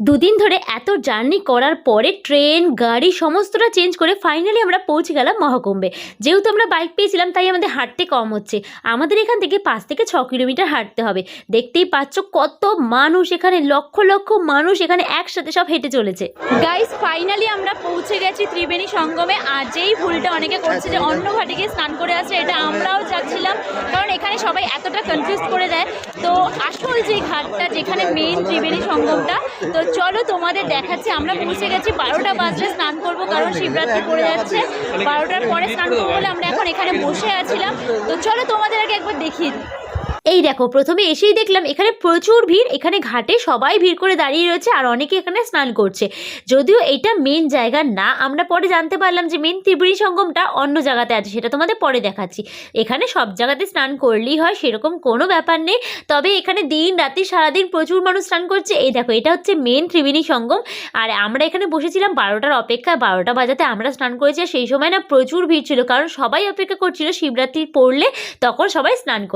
দুদিন ধরে এত জার্নি করার পরে ট্রেন, গাড়ি সমস্তটা চেঞ্জ করে ফাইনালি আমরা পৌঁছে গেলাম মহাকুম্ভে যেহেতু আমরা বাইক পেয়েছিলাম, তাই আমাদের হাঁটতে কম হচ্ছে। আমাদের এখান থেকে পাঁচ থেকে ছ কিলোমিটার হাঁটতে হবে। দেখতেই পাচ্ছ কত মানুষ এখানে, লক্ষ লক্ষ মানুষ এখানে একসাথে সব হেঁটে চলেছে। গাইস ফাইনালি আমরা পৌঁছে গেছি ত্রিবেণী সঙ্গমে। আর যেই ভুলটা অনেকে করছে যে অন্য ঘাটে গিয়ে স্নান করে আসে, এটা আমরাও যাচ্ছিলাম এখানে সবাই এতটা কনফিউজ করে দেয় তো আসল যে ঘাটটা যেখানে মেইন ত্রিবেণী সঙ্গমটা, তো চলো তোমাদের দেখাচ্ছি। আমরা পৌঁছে গেছি, বারোটা বাজলে স্নান করব, কারণ শিবরাত্রি পড়ে যাচ্ছে। বারোটার পরে স্নান করব বলে আমরা এখন এখানে বসে আছিলাম। তো চলো তোমাদের আগে একবার দেখিয়ে এই দেখো, প্রথমে এসেই দেখলাম এখানে প্রচুর ভিড়, এখানে ঘাটে সবাই ভিড় করে দাঁড়িয়ে রয়েছে আর অনেকে এখানে স্নান করছে। যদিও এটা মেন জায়গা না, আমরা পরে জানতে পারলাম যে মেন ত্রিপুরী সঙ্গমটা অন্য জায়গাতে আছে, সেটা তোমাদের পরে দেখাচ্ছি। এখানে সব জায়গাতে স্নান করলেই হয়, সেরকম কোনো ব্যাপার নেই। তবে এখানে দিন রাতে সারাদিন প্রচুর মানুষ স্নান করছে। এই দেখো, এটা হচ্ছে মেন ত্রিবেণী সঙ্গম। আর আমরা এখানে বসেছিলাম বারোটার অপেক্ষায়, বারোটা বাজাতে আমরা স্নান করেছি। সেই সময় না প্রচুর ভিড় ছিল, কারণ সবাই অপেক্ষা করছিল শিবরাত্রি পড়লে, তখন সবাই স্নান করবে